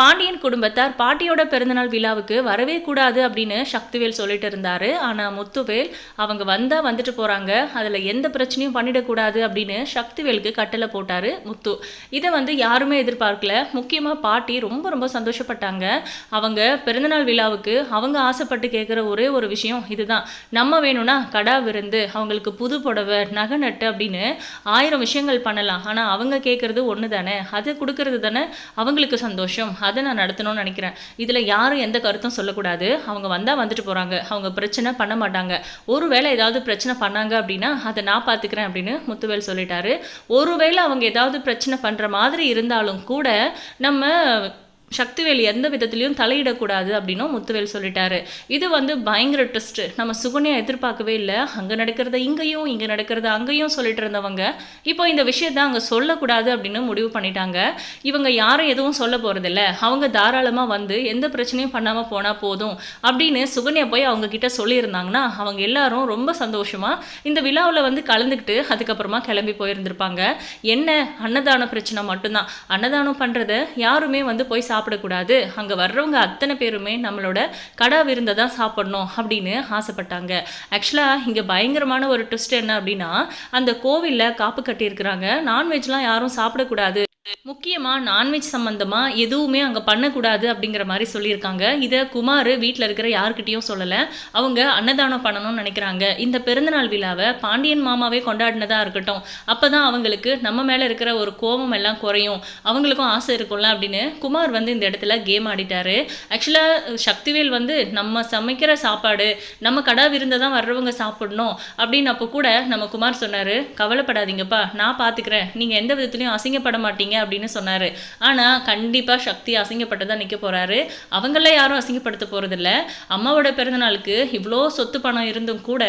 பாண்டியன் குடும்பத்தார் பாட்டியோட பிறந்தநாள் விழாவுக்கு வரவே கூடாது அப்படின்னு சக்திவேல் சொல்லிட்டு இருந்தாரு. ஆனால் முத்துவேல் அவங்க வந்தால் வந்துட்டு போகிறாங்க அதில் எந்த பிரச்சனையும் பண்ணிடக்கூடாது அப்படின்னு சக்திவேலுக்கு கட்டளை போட்டார் முத்து. இதை வந்து யாருமே எதிர்பார்க்கல. முக்கியமாக பாட்டி ரொம்ப ரொம்ப சந்தோஷப்பட்டாங்க. அவங்க பிறந்தநாள் விழாவுக்கு அவங்க ஆசைப்பட்டு கேட்குற ஒரே ஒரு விஷயம் இதுதான். நம்ம வேணும்னா கடா விருந்து அவங்களுக்கு புது புடவை நகை நட்டு அப்படின்னு ஆயிரம் விஷயங்கள் பண்ணலாம். ஆனால் அவங்க கேட்குறது ஒன்று தானே அது கொடுக்கறது தானே? அவங்களுக்கு சந்தோஷம். அதை நான் நடத்தணும்னு நினைக்கிறேன். இதில் யாரும் எந்த கருத்தும் சொல்லக்கூடாது. அவங்க வந்தால் வந்துட்டு போகிறாங்க அவங்க பிரச்சனை பண்ண மாட்டாங்க. ஒருவேளை ஏதாவது பிரச்சனை பண்ணாங்க அப்படின்னா அதை நான் பார்த்துக்கிறேன் அப்படின்னு முத்துவேல் சொல்லிட்டாரு. ஒருவேளை அவங்க ஏதாவது பிரச்சனை பண்ணுற மாதிரி இருந்தாலும் கூட நம்ம சக்திவேல் எந்த விதத்துலையும் தலையிடக்கூடாது அப்படின்னும் முத்துவேல் சொல்லிட்டாரு. இது வந்து பயங்கர ட்விஸ்ட்டு நம்ம சுகன்யா எதிர்பார்க்கவே இல்லை. அங்கே நடக்கிறத இங்கேயும் இங்கே நடக்கிறத அங்கேயும் சொல்லிட்டு இருந்தவங்க இப்போ இந்த விஷயத்த அங்கே சொல்லக்கூடாது அப்படின்னு முடிவு பண்ணிட்டாங்க. இவங்க யாரும் எதுவும் சொல்ல போகிறதில்ல அவங்க தாராளமாக வந்து எந்த பிரச்சனையும் பண்ணாமல் போனால் போதும் அப்படின்னு சுகன்யா போய் அவங்க கிட்ட சொல்லியிருந்தாங்கன்னா அவங்க எல்லாரும் ரொம்ப சந்தோஷமாக இந்த விழாவில் வந்து கலந்துக்கிட்டு அதுக்கப்புறமா கிளம்பி போயிருந்திருப்பாங்க. என்ன? அன்னதான பிரச்சனை மட்டும்தான். அன்னதானம் பண்ணுறத யாருமே வந்து போய் சாப்பிடக்கூடாது. அங்கே வர்றவங்க அத்தனை பேருமே நம்மளோட கடா விருந்தை தான் சாப்பிடணும் அப்படின்னு ஆசைப்பட்டாங்க. ஆக்சுவலாக இங்கே பயங்கரமான ஒரு ட்விஸ்ட் என்ன அப்படின்னா அந்த கோவிலில் காப்பு கட்டியிருக்கிறாங்க. நான்வெஜ்லாம் யாரும் சாப்பிடக்கூடாது. முக்கியமாக நான்வெஜ் சம்மந்தமாக எதுவுமே அங்கே பண்ணக்கூடாது அப்படிங்கிற மாதிரி சொல்லியிருக்காங்க. இதை குமார் வீட்டில் இருக்கிற யாருக்கிட்டேயும் சொல்லலை. அவங்க அன்னதானம் பண்ணணும்னு நினைக்கிறாங்க. இந்த பிறந்தநாள் விழாவை பாண்டியன் மாமாவே கொண்டாடினதாக இருக்கட்டும். அப்போ தான் அவங்களுக்கு நம்ம மேலே இருக்கிற ஒரு கோபம் எல்லாம் குறையும். அவங்களுக்கும் ஆசை இருக்கும்ல அப்படின்னு குமார் வந்து இந்த இடத்துல கேம் ஆடிட்டாரு. ஆக்சுவலாக சக்திவேல் வந்து நம்ம சமைக்கிற சாப்பாடு நம்ம கடா விருந்த தான் வர்றவங்க சாப்பிடணும் அப்படின்னு அப்போ கூட நம்ம குமார் சொன்னார் கவலைப்படாதீங்கப்பா நான் பார்த்துக்கிறேன் நீங்கள் எந்த விதத்துலையும் அசிங்கப்பட மாட்டீங்க. அப்படின்னு சொன்னார். ஆனால் கண்டிப்பாக சக்தி அசிங்கப்பட்டு தான் நிற்க போகிறாரு அவங்கள யாரும் அசிங்கப்படுத்த போகிறதில்ல அம்மாவோட பிறந்தநாளுக்கு இவ்வளோ சொத்து பணம் இருந்தும் கூட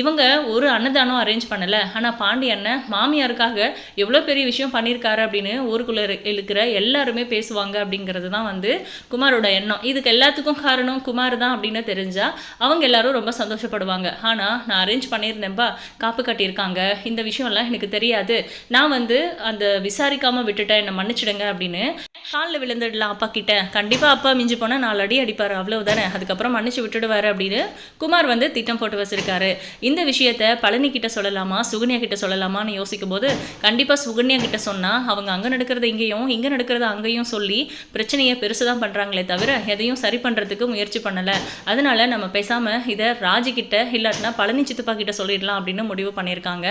இவங்க ஒரு அன்னதானம் அரேஞ்ச் பண்ணலை. ஆனால் பாண்டி அண்ணன் மாமியாருக்காக எவ்வளோ பெரிய விஷயம் பண்ணியிருக்காரு அப்படின்னு ஊருக்குள்ளே இருக்கிற எல்லாருமே பேசுவாங்க அப்படிங்கிறது தான் வந்து குமாரோட எண்ணம். இதுக்கு எல்லாத்துக்கும் காரணம் குமார் தான் அப்படின்னு தெரிஞ்சா அவங்க எல்லாரும் ரொம்ப சந்தோஷப்படுவாங்க. ஆனால் நான் அரேஞ்ச் பண்ணியிருந்தேன்பா காப்பு கட்டியிருக்காங்க. இந்த விஷயம்லாம் எனக்கு தெரியாது. நான் வந்து அந்த விசாரிக்காமல் விட்டுட்டேன். என்னை மன்னிச்சிடுங்க அப்படின்னு. காலில் விழுந்துடலாம் அப்பா கிட்ட. கண்டிப்பாக அப்பா மிஞ்சி போனால் நாலு அடி அடிப்பார் அவ்வளவுதானே. அதுக்கப்புறம் மன்னிச்சு விட்டுடுவார் அப்படின்னு குமார் வந்து திட்டம் போட்டு வச்சிருக்காரு. இந்த விஷயத்த பழனி கிட்ட சொல்லலாமா சுகன்யா கிட்ட சொல்லலாமான்னு யோசிக்கும் போது கண்டிப்பாக சுகன்யா கிட்ட சொன்னால் அவங்க அங்கே நடக்கிறது இங்கேயும் இங்கே நடக்கிறது அங்கேயும் சொல்லி பிரச்சனையை பெருசு தான் பண்ணுறாங்களே தவிர எதையும் சரி பண்ணுறதுக்கு முயற்சி பண்ணலை. அதனால நம்ம பேசாமல் இதை ராஜி கிட்ட இல்லாட்டினா பழனி சித்தப்பா கிட்ட சொல்லிடலாம் அப்படின்னு முடிவு பண்ணியிருக்காங்க.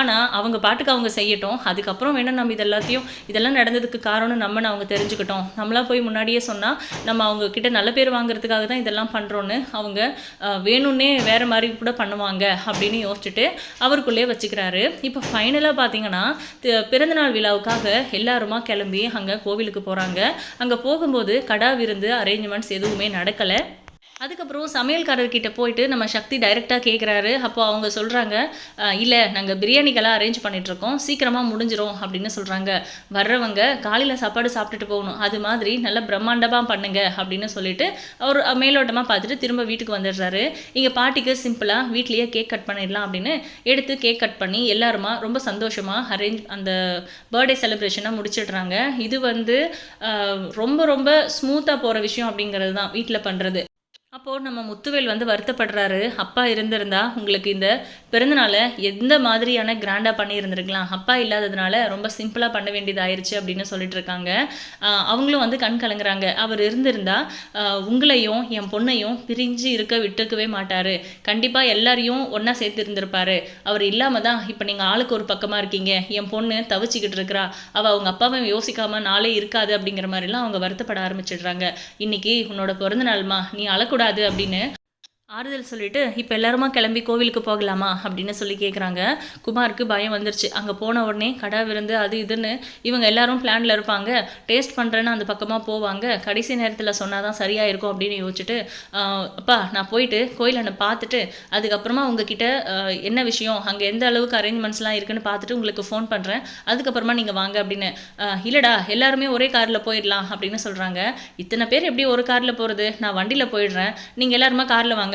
ஆனால் அவங்க பாட்டுக்கு அவங்க செய்யட்டும். அதுக்கப்புறம் வேணால் நம்ம இது எல்லாத்தையும் இதெல்லாம் நடந்ததுக்கு காரணம் நம்மன்னு அவங்க தெரிஞ்சுக்கிட்டோம். நம்மளா போய் முன்னாடியே சொன்னால் நம்ம அவங்க கிட்ட நல்ல பேர் வாங்குறதுக்காக தான் இதெல்லாம் பண்ணுறோன்னு அவங்க வேணும்னே வேறு மாதிரி கூட பண்ணுவாங்க அப்படின்னு யோசிச்சுட்டு அவருக்குள்ளே வச்சுக்கிறாரு. இப்போ ஃபைனலாக பார்த்தீங்கன்னா பிறந்தநாள் விழாவுக்காக எல்லாருமா கிளம்பி அங்கே கோவிலுக்கு போகிறாங்க அங்கே போகும்போது கடா விருந்து அரேஞ்ச்மெண்ட்ஸ் எதுவுமே நடக்கலை. அதுக்கப்புறம் சமையல்காரர்கிட்ட போயிட்டு நம்ம சக்தி டைரெக்டாக கேட்குறாரு அப்போ அவங்க சொல்கிறாங்க இல்லை நாங்கள் பிரியாணிக்கெல்லாம் அரேஞ்ச் பண்ணிகிட்ருக்கோம் சீக்கிரமாக முடிஞ்சிரும் அப்படின்னு சொல்கிறாங்க வர்றவங்க காலையில் சாப்பாடு சாப்பிட்டுட்டு போகணும். அது மாதிரி நல்லா பிரம்மாண்டமாக பண்ணுங்க அப்படின்னு சொல்லிட்டு அவர் மேலோட்டமாக பார்த்துட்டு திரும்ப வீட்டுக்கு வந்துடுறாரு. இங்கே பாட்டிக்கு சிம்பிளாக வீட்லேயே கேக் கட் பண்ணிடலாம் அப்படின்னு எடுத்து கேக் கட் பண்ணி எல்லாருமா ரொம்ப சந்தோஷமாக அரேஞ்ச் அந்த பர்த்டே செலிப்ரேஷனை முடிச்சிடுறாங்க. இது வந்து ரொம்ப ரொம்ப ஸ்மூத்தாக போகிற விஷயம் அப்படிங்கிறது தான் வீட்டில் பண்ணுறது அப்போது நம்ம முத்துவேல் வந்து வருத்தப்படுறாரு. அப்பா இருந்திருந்தா உங்களுக்கு இந்த பிறந்தநாளை எந்த மாதிரியான கிராண்டாக பண்ணியிருந்திருக்கலாம். அப்பா இல்லாததுனால ரொம்ப சிம்பிளாக பண்ண வேண்டியதாயிருச்சு அப்படின்னு சொல்லிட்டு இருக்காங்க அவங்களும் வந்து கண் கலங்குறாங்க. அவர் இருந்திருந்தா உங்களையும் என் பொண்ணையும் பிரிஞ்சு இருக்க விட்டுக்கவே மாட்டார். கண்டிப்பாக எல்லாரையும் ஒன்றா சேர்த்து இருந்திருப்பாரு அவர் இல்லாமல் தான் இப்போ நீங்கள் ஆளுக்கு ஒரு பக்கமாக இருக்கீங்க. என் பொண்ணு தவிச்சிக்கிட்டு இருக்கிறா. அவள் அவங்க அப்பாவை யோசிக்காமல் நாளே இருக்காது அப்படிங்கிற மாதிரிலாம் அவங்க வருத்தப்பட ஆரம்பிச்சிடுறாங்க. இன்னைக்கு உன்னோட பிறந்தநாள்மா நீ நீ கூடாது அப்படின்னு ஆறுதல் சொல்லிட்டு இப்போ எல்லாருமா கிளம்பி கோவிலுக்கு போகலாமா? அப்படின்னு சொல்லி கேட்குறாங்க குமாருக்கு பயம் வந்துருச்சு. அங்கே போன உடனே கடா விருந்து அது இதுன்னு இவங்க எல்லாரும் பிளானில் இருப்பாங்க. டேஸ்ட் பண்ணுறேன்னு அந்த பக்கமாக போவாங்க. கடைசி நேரத்தில் சொன்னால் தான் சரியாக இருக்கும் அப்படின்னு யோசிச்சுட்டு அப்பா நான் போயிட்டு கோயில் என்னை பார்த்துட்டு அதுக்கப்புறமா உங்ககிட்ட என்ன விஷயம்? அங்கே எந்த அளவுக்கு அரேஞ்ச்மெண்ட்ஸ்லாம் இருக்குன்னு பார்த்துட்டு உங்களுக்கு ஃபோன் பண்ணுறேன் அதுக்கப்புறமா நீங்கள் வாங்க அப்படின்னு இல்லைடா எல்லாருமே ஒரே காரில் போயிடலாம் அப்படின்னு சொல்கிறாங்க இத்தனை பேர் எப்படி ஒரு காரில் போகிறது நான் வண்டியில் போயிடுறேன். நீங்கள் எல்லாருமா காரில் வாங்க.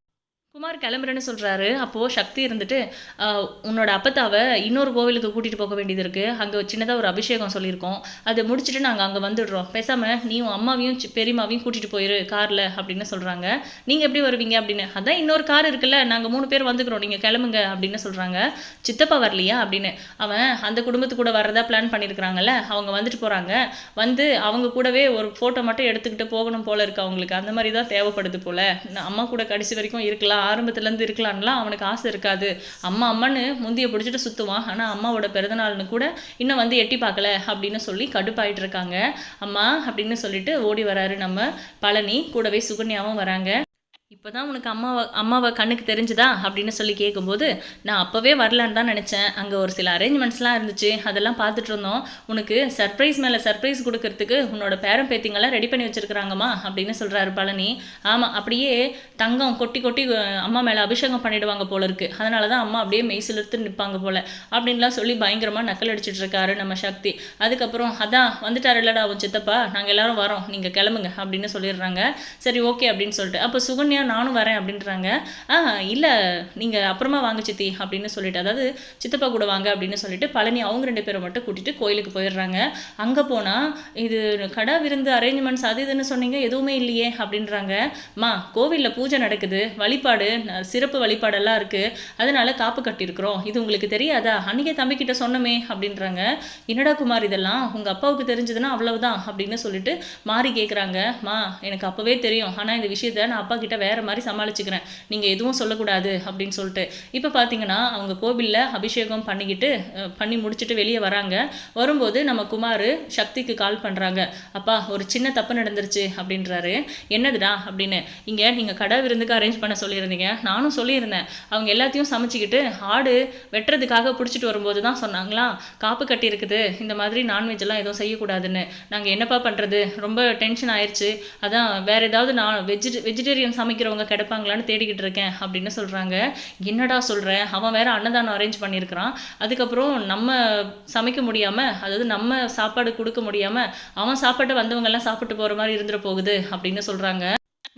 குமார் கிளம்புறேன்னு சொல்கிறாரு அப்போது சக்தி இருந்துட்டு உன்னோட அப்பத்தாவை இன்னொரு கோவிலுக்கு கூட்டிகிட்டு போக வேண்டியது இருக்குது அங்கே சின்னதாக ஒரு அபிஷேகம் சொல்லியிருக்கோம். அதை முடிச்சுட்டு நாங்கள் அங்கே வந்துடுறோம். பேசாமல் நீயும் அம்மாவையும் பெரியமாவையும் பெரியம்மாவையும் கூட்டிகிட்டு போயிரு காரில் அப்படின்னு சொல்கிறாங்க நீங்கள் எப்படி வருவீங்க? அப்படின்னு. அதான் இன்னொரு கார் இருக்குல்ல. நாங்கள் மூணு பேர் வந்துக்கிறோம். நீங்கள் கிளம்புங்க அப்படின்னு சொல்கிறாங்க சித்தப்பா வரலையா? அப்படின்னு. அவன் அந்த குடும்பத்து கூட வர்றதா பிளான் பண்ணியிருக்கிறாங்கல்ல அவங்க வந்துட்டு போகிறாங்க வந்து அவங்க கூடவே ஒரு ஃபோட்டோ மட்டும் எடுத்துக்கிட்டு போகணும் போல இருக்கு அவங்களுக்கு. அந்த மாதிரி தான் தேவைப்படுது போல். நான் அம்மா கூட கடைசி வரைக்கும் இருக்கலாம். ஆரம்பத்துலேருந்து இருக்கலான்லாம் அவனுக்கு ஆசை இருக்காது. அம்மா அம்மான்னு முந்திய பிடிச்சிட்டு சுற்றுவான் ஆனால் அம்மாவோட பிறந்தநாள்னு கூட இன்னும் வந்து எட்டி பார்க்கல அப்படின்னு சொல்லி கடுப்பாயிட்டு இருக்காங்க. அம்மா அப்படின்னு சொல்லிட்டு ஓடி வராரு நம்ம பழனி. கூடவே சுகன்யாவும் வராங்க. இப்போ தான் உனக்கு அம்மாவை அம்மாவை கண்ணுக்கு தெரிஞ்சுதா? அப்படின்னு சொல்லி கேட்கும்போது நான் அப்போவே வரலான்னு தான் நினச்சேன். அங்கே ஒரு சில அரேஞ்ச்மெண்ட்ஸ்லாம் இருந்துச்சு. அதெல்லாம் பார்த்துட்டு இருந்தோம். உனக்கு சர்ப்ரைஸ் மேலே சர்ப்ரைஸ் கொடுக்கறதுக்கு உன்னோட பேரன் பேத்திங்கெல்லாம் ரெடி பண்ணி வச்சுருக்குறாங்கம்மா அப்படின்னு சொல்கிறாரு பழனி. ஆமாம் அப்படியே தங்கம் கொட்டி கொட்டி அம்மா மேலே அபிஷேகம் பண்ணிடுவாங்க போல இருக்கு. அதனால தான் அம்மா அப்படியே மெய் சிலிர்த்து நிற்பாங்க போல. அப்படின்லாம் சொல்லி பயங்கரமாக நக்கல் அடிச்சிட்டு இருக்காரு நம்ம சக்தி. அதுக்கப்புறம் அதான் வந்துட்டார் இல்லடா அவன் சித்தப்பா. நாங்கள் எல்லாரும் வரோம். நீங்கள் கிளம்புங்க அப்படின்னு சொல்லிடுறாங்க. சரி ஓகே அப்படின்னு சொல்லிட்டு. அப்போ சுகன்யா நானும் வரேன் அப்படின்றாங்க. ஆ இல்லை நீங்கள் அப்புறமா வாங்க சித்தி அப்படின்னு சொல்லிட்டு அதாவது சித்தப்பா கூட வாங்க அப்படின்னு சொல்லிட்டு பழனி அவங்க ரெண்டு பேரை மட்டும் கூட்டிட்டு கோயிலுக்கு போயிடுறாங்க. அங்கே போனால் இது கடை விருந்து அரேஞ்ச்மெண்ட்ஸ் அது இதுன்னு சொன்னீங்க எதுவுமே இல்லையே அப்படின்றாங்க. மா கோவிலில் பூஜை நடக்குது வழிபாடு சிறப்பு வழிபாடெல்லாம் இருக்குது அதனால காப்பு கட்டியிருக்கிறோம். இது உங்களுக்கு தெரியாதா? அன்றைக்கே தம்பிக்கிட்ட சொன்னமே அப்படின்றாங்க. என்னடா குமார் இதெல்லாம்? உங்கள் அப்பாவுக்கு தெரிஞ்சதுன்னா அவ்வளவுதான் அப்படின்னு சொல்லிட்டு மாறி கேட்குறாங்க மா எனக்கு அப்போவே தெரியும். ஆனால் இந்த விஷயத்த நான் அப்பா கிட்ட வேற வேறு மாதிரி சமாளிச்சுக்கிறேன். நீங்கள் எதுவும் சொல்லக்கூடாது அப்படின்னு சொல்லிட்டு. இப்போ பார்த்தீங்கன்னா அவங்க கோவிலில் அபிஷேகம் பண்ணிக்கிட்டு பண்ணி முடிச்சுட்டு வெளியே வராங்க. வரும்போது நம்ம குமார் சக்திக்கு கால் பண்ணுறாங்க அப்பா ஒரு சின்ன தப்பு நடந்துருச்சு அப்படின்றாரு. என்னதுடா? அப்படின்னு. இங்கே நீங்கள் கடை விருந்துக்கு அரேஞ்ச் பண்ண சொல்லியிருந்தீங்க. நானும் சொல்லியிருந்தேன். அவங்க எல்லாத்தையும் சமைச்சிக்கிட்டு ஆடு வெட்டுறதுக்காக பிடிச்சிட்டு வரும்போது தான் சொன்னாங்களா? காப்பு கட்டி இருக்குது. இந்த மாதிரி நான்வெஜ் எல்லாம் எதுவும் செய்யக்கூடாதுன்னு. நாங்கள் என்னப்பா பண்ணுறது ரொம்ப டென்ஷன் ஆயிடுச்சு அதான் வேறு ஏதாவது நான் வெஜிட வெஜிடேரியன் சமைக்கிறவங்க கிடைப்பாங்களான்னு தேடிக்கிட்டு இருக்கேன் அப்படின்னு சொல்கிறாங்க என்னடா சொல்கிறேன் அவன் வேறு அன்னதானம் அரேஞ்ச் பண்ணியிருக்கிறான் அதுக்கப்புறம் நம்ம சமைக்க முடியாமல் அதாவது நம்ம சாப்பாடு கொடுக்க முடியாமல் அவன் சாப்பாட்டை வந்தவங்கெல்லாம் சாப்பிட்டு போகிற மாதிரி இருந்துட போகுது அப்படின்னு சொல்கிறாங்க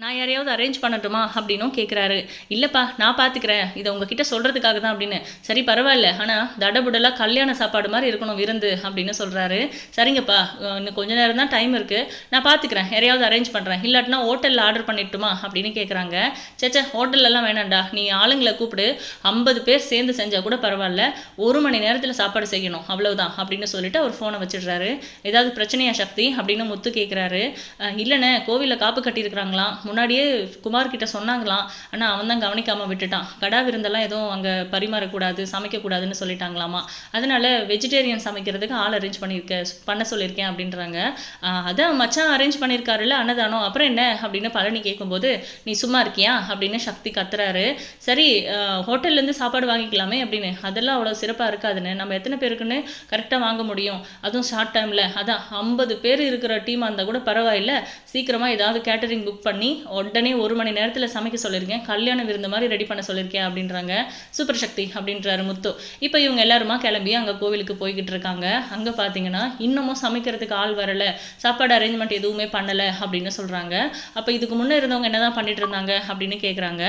நான் யாரையாவது அரேஞ்ச் பண்ணட்டுமா அப்படின்னும் கேட்குறாரு இல்லைப்பா நான் பார்த்துக்கிறேன் இதை உங்ககிட்ட சொல்கிறதுக்காக தான் அப்படின்னு. சரி பரவாயில்ல. ஆனால் தடபுடலாக கல்யாண சாப்பாடு மாதிரி இருக்கணும் விருந்து அப்படின்னு சொல்கிறாரு சரிங்கப்பா இன்னும் கொஞ்ச நேரம் தான் டைம் இருக்குது நான் பார்த்துக்கிறேன் யாரையாவது அரேஞ்ச் பண்ணுறேன் இல்லாட்டினா ஹோட்டலில் ஆர்டர் பண்ணிட்டுமா அப்படின்னு கேட்குறாங்க சேச்சா ஹோட்டல்லலாம் வேணாம்டா. நீ ஆளுங்களை கூப்பிடு. ஐம்பது பேர் சேர்ந்து செஞ்சால் கூட பரவாயில்ல. ஒரு மணி நேரத்தில் சாப்பாடு செய்யணும். அவ்வளவுதான் அப்படின்னு சொல்லிட்டு அவர் ஃபோனை வச்சிடுறாரு. ஏதாவது பிரச்சனையா சக்தி அப்படின்னு முத்து கேட்குறாரு இல்லைண்ணே கோவிலில் காப்பு கட்டியிருக்கிறாங்களாம். முன்னாடியே குமார் கிட்ட சொன்னாங்களாம். ஆனால் அவன் தான் கவனிக்காமல் விட்டுட்டான். கடா விருந்தெல்லாம் எதுவும் அங்கே பரிமாறக்கூடாது சமைக்கக்கூடாதுன்னு சொல்லிட்டாங்களாமா. அதனால வெஜிடேரியன் சமைக்கிறதுக்கு ஆள் அரேஞ்ச் பண்ணியிருக்க பண்ண சொல்லியிருக்கேன் அப்படின்றாங்க. அதான் மச்சான் அரேஞ்ச் பண்ணியிருக்காருல்ல அன்னதானம். அப்புறம் என்ன அப்படின்னு பழனி கேட்கும்போது நீ சும்மா இருக்கியா? அப்படின்னு சக்தி கத்துறாரு. சரி ஹோட்டல்லேருந்து சாப்பாடு வாங்கிக்கலாமே அப்படின்னு. அதெல்லாம் அவ்வளோ சிறப்பாக இருக்காதுன்னு. நம்ம எத்தனை பேருக்குன்னு கரெக்டாக வாங்க முடியும். அதுவும் ஷார்ட் டைமில் அதான் ஐம்பது பேர் இருக்கிற டீமாக இருந்தால் கூட பரவாயில்ல. சீக்கிரமாக ஏதாவது கேட்டரிங் புக் பண்ணி உடனே ஒரு மணி நேரத்தில் சமைக்க சொல்லியிருக்கேன் கல்யாண விருந்து மாதிரி ரெடி பண்ண சொல்லியிருக்கேன் அப்படின்றாங்க. சூப்பர் சக்தி அப்படின்றாரு முத்து. இப்போ இவங்க எல்லாருமா கிளம்பி அங்கே கோவிலுக்கு போய்கிட்டு இருக்காங்க. அங்கே பார்த்தீங்கன்னா இன்னமும் சமைக்கிறதுக்கு ஆள் வரல. சாப்பாடு அரேஞ்ச்மெண்ட் எதுவுமே பண்ணலை அப்படின்னு சொல்கிறாங்க அப்போ இதுக்கு முன்னே இருந்தவங்க என்னதான் பண்ணிட்டு இருந்தாங்க அப்படின்னு கேட்குறாங்க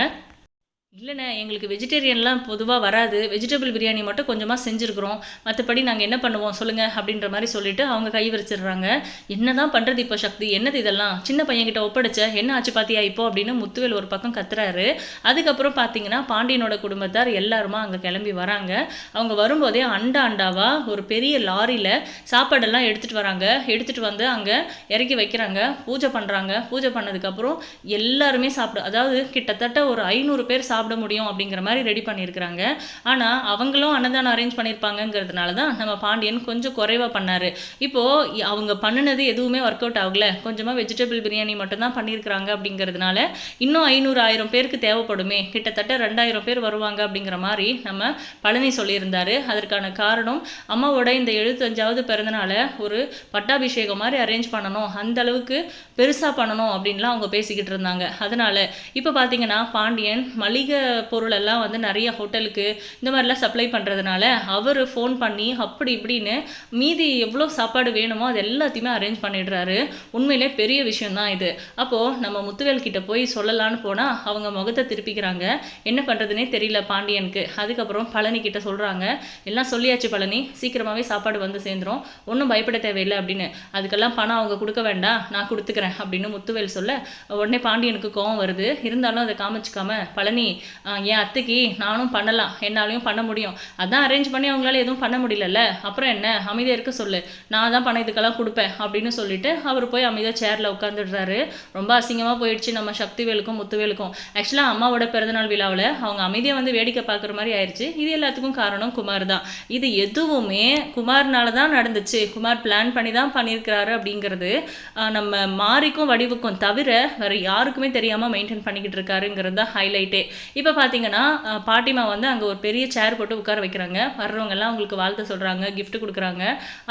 இல்லைண்ணே எங்களுக்கு வெஜிடேரியன்லாம் பொதுவாக வராது. வெஜிடபிள் பிரியாணி மட்டும் கொஞ்சமாக செஞ்சுருக்குறோம். மற்றபடி நாங்கள் என்ன பண்ணுவோம் சொல்லுங்கள் அப்படின்ற மாதிரி சொல்லிவிட்டு அவங்க கை விரிச்சிடுறாங்க. என்ன தான் பண்ணுறது இப்போ சக்தி? என்னது இதெல்லாம்? சின்ன பையன்கிட்ட ஒப்படைச்ச என்ன ஆச்சு பாத்தியா இப்போ? அப்படின்னு முத்துவேல் ஒரு பக்கம் கத்துறாரு. அதுக்கப்புறம் பார்த்தீங்கன்னா பாண்டியனோட குடும்பத்தார் எல்லாருமா அங்கே கிளம்பி வராங்க. அவங்க வரும்போதே அண்டா அண்டாவாக ஒரு பெரிய லாரியில் சாப்பாடெல்லாம் எடுத்துகிட்டு வராங்க. எடுத்துகிட்டு வந்து அங்கே இறக்கி வைக்கிறாங்க. பூஜை பண்ணுறாங்க பூஜை பண்ணதுக்கப்புறம் எல்லாருமே சாப்பிட அதாவது கிட்டத்தட்ட ஒரு ஐநூறு பேர் சாப்பிட முடியும் அப்படிங்கிற மாதிரி ரெடி பண்ணியிருக்கிறாங்க. ஆனால் அவங்களும் அன்னதானம் அரேஞ்ச் பண்ணியிருப்பாங்கங்கிறதுனால தான் நம்ம பாண்டியன் கொஞ்சம் குறைவாக பண்ணார். இப்போது அவங்க பண்ணினது எதுவுமே ஒர்க் அவுட் ஆகல. கொஞ்சமாக வெஜிடபிள் பிரியாணி மட்டும்தான் பண்ணியிருக்கிறாங்க அப்படிங்கிறதுனால இன்னும் ஐநூறு ஆயிரம் பேருக்கு தேவைப்படுமே. கிட்டத்தட்ட ரெண்டாயிரம் பேர் வருவாங்க அப்படிங்கிற மாதிரி நம்ம பழனி சொல்லியிருந்தார். அதற்கான காரணம் அம்மாவோட இந்த எழுபத்தஞ்சாவது பிறந்தனால ஒரு பட்டாபிஷேகம் மாதிரி அரேஞ்ச் பண்ணணும். அந்த அளவுக்கு பெருசாக பண்ணணும் அப்படின்லாம் அவங்க பேசிக்கிட்டு இருந்தாங்க. அதனால் இப்போ பார்த்தீங்கன்னா பாண்டியன் மளிகை மளிகை பொருளெல்லாம் வந்து நிறைய ஹோட்டலுக்கு இந்த மாதிரிலாம் சப்ளை பண்ணுறதுனால அவர் ஃபோன் பண்ணி அப்படி இப்படின்னு மீதி எவ்வளோ சாப்பாடு வேணுமோ அது எல்லாத்தையுமே அரேஞ்ச் பண்ணிடுறாரு. உண்மையிலே பெரிய விஷயம்தான் இது. அப்போது நம்ம முத்துவேல் கிட்ட போய் சொல்லலான்னு போனால் அவங்க முகத்தை திருப்பிக்கிறாங்க. என்ன பண்ணுறதுனே தெரியல பாண்டியனுக்கு. அதுக்கப்புறம் பழனி கிட்ட சொல்கிறாங்க எல்லாம் சொல்லியாச்சு பழனி. சீக்கிரமாகவே சாப்பாடு வந்து சேர்ந்துரும். ஒன்றும் பயப்பட தேவையில்லை அப்படின்னு. அதுக்கெல்லாம் பணம் அவங்க கொடுக்க வேண்டாம். நான் கொடுத்துக்கிறேன் அப்படின்னு முத்துவேல் சொல்ல. உடனே பாண்டியனுக்கு கோவம் வருது. இருந்தாலும் அதை காமிச்சிக்காம பழனி என் அத்தைக்கு நானும் பண்ணலாம் என்னாலையும் பண்ண முடியும். அதான் அரேஞ்ச் பண்ணி அவங்களால எதுவும் பண்ண முடியலல்ல? அப்புறம் என்ன? அமைதியாக இருக்க சொல்லு. நான் தான் பணம் இதுக்கெல்லாம் கொடுப்பேன் அப்படின்னு சொல்லிட்டு அவர் போய் அமைதியாக சேரில் உட்காந்துடுறாரு ரொம்ப அசிங்கமாக போயிடுச்சு நம்ம சக்திவேலுக்கும் முத்துவேலுக்கும். ஆக்சுவலாக அம்மாவோட பிறந்தநாள் விழாவில் அவங்க அமைதியாக வந்து வேடிக்கை பார்க்குற மாதிரி ஆயிடுச்சு இது எல்லாத்துக்கும் காரணம் குமார் தான். இது எதுவுமே குமார்னால தான் நடந்துச்சு. குமார் பிளான் பண்ணி தான் பண்ணியிருக்கிறாரு அப்படிங்கிறது நம்ம மாறிக்கும் வடிவுக்கும் தவிர வேற யாருக்குமே தெரியாமல் மெயின்டைன் பண்ணிக்கிட்டு இருக்காருங்கிறது தான் ஹைலைட்டே இப்போ பார்த்தீங்கன்னா பாட்டிமா வந்து அங்கே ஒரு பெரிய சேர் போட்டு உட்கார வைக்கிறாங்க. வர்றவங்கெல்லாம் அவங்களுக்கு வாழ்த்து சொல்கிறாங்க கிஃப்ட் கொடுக்குறாங்க.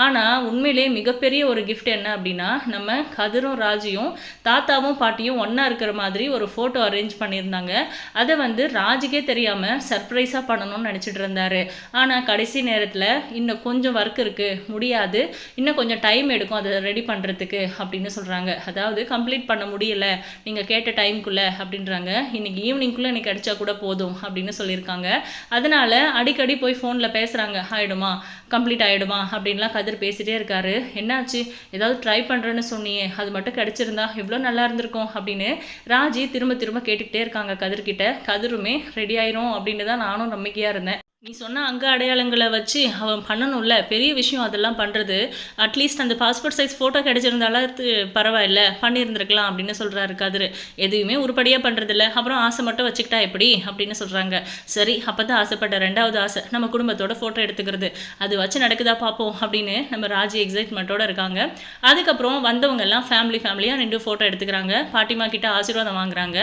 ஆனால் உண்மையிலே மிகப்பெரிய ஒரு கிஃப்ட் என்ன அப்படின்னா நம்ம கதிரும் ராஜியும் தாத்தாவும் பாட்டியும் ஒன்றா இருக்கிற மாதிரி ஒரு ஃபோட்டோ அரேஞ்ச் பண்ணியிருந்தாங்க. அதை வந்து ராஜுக்கே தெரியாமல் சர்ப்ரைஸாக பண்ணணும்னு நினச்சிட்டு இருந்தாரு. ஆனால் கடைசி நேரத்தில் இன்னும் கொஞ்சம் ஒர்க் இருக்குது முடியாது. இன்னும் கொஞ்சம் டைம் எடுக்கும் அதை ரெடி பண்ணுறதுக்கு அப்படின்னு சொல்கிறாங்க அதாவது கம்ப்ளீட் பண்ண முடியல நீங்கள் கேட்ட டைம்குள்ளே அப்படின்றாங்க. இன்னைக்கு ஈவினிங்குள்ளே எனக்கு அடித்தா கூட போதும் அப்படின்னு சொல்லியிருக்காங்க. அதனால அடிக்கடி போய் ஃபோனில் பேசுகிறாங்க ஆகிடுமா கம்ப்ளீட் ஆகிடுமா அப்படின்லாம் கதிர் பேசிகிட்டே இருக்காரு. என்னாச்சு? ஏதாவது ட்ரை பண்ணுறேன்னு சொன்னியே. அது மட்டும் கிடைச்சிருந்தா எவ்வளோ நல்லா இருந்திருக்கும் அப்படின்னு ராஜி திரும்ப திரும்ப கேட்டுக்கிட்டே இருக்காங்க கதிர்கிட்ட. கதிருமே ரெடி ஆயிரும் அப்படின்னு தான் நானும் நம்பிக்கையாக இருந்தேன். நீ சொன்ன அங்க அடையாளங்களை வச்சு அவன் பண்ணணும்ல பெரிய விஷயம் அதெல்லாம் பண்ணுறது அட்லீஸ்ட் அந்த பாஸ்போர்ட் சைஸ் ஃபோட்டோ கிடைச்சிருந்தாலும் அது பரவாயில்ல பண்ணியிருந்திருக்கலாம் அப்படின்னு சொல்கிறாரு கதிர். எதுவுமே உருப்படியாக பண்ணுறதில்ல அப்புறம் ஆசை மட்டும் வச்சுக்கிட்டா எப்படி? அப்படின்னு சொல்கிறாங்க சரி அப்போ தான் ஆசைப்பட்ட ரெண்டாவது ஆசை நம்ம குடும்பத்தோட ஃபோட்டோ எடுத்துக்கிறது. அது வச்சு நடக்குதா பார்ப்போம் அப்படின்னு நம்ம ராஜி எக்ஸைட்மெண்ட்டோட இருக்காங்க. அதுக்கப்புறம் வந்தவங்கெல்லாம் ஃபேமிலி ஃபேமிலியாக நின்று ஃபோட்டோ எடுத்துக்கிறாங்க. பாட்டிமா கிட்ட ஆசீர்வாதம் வாங்குறாங்க.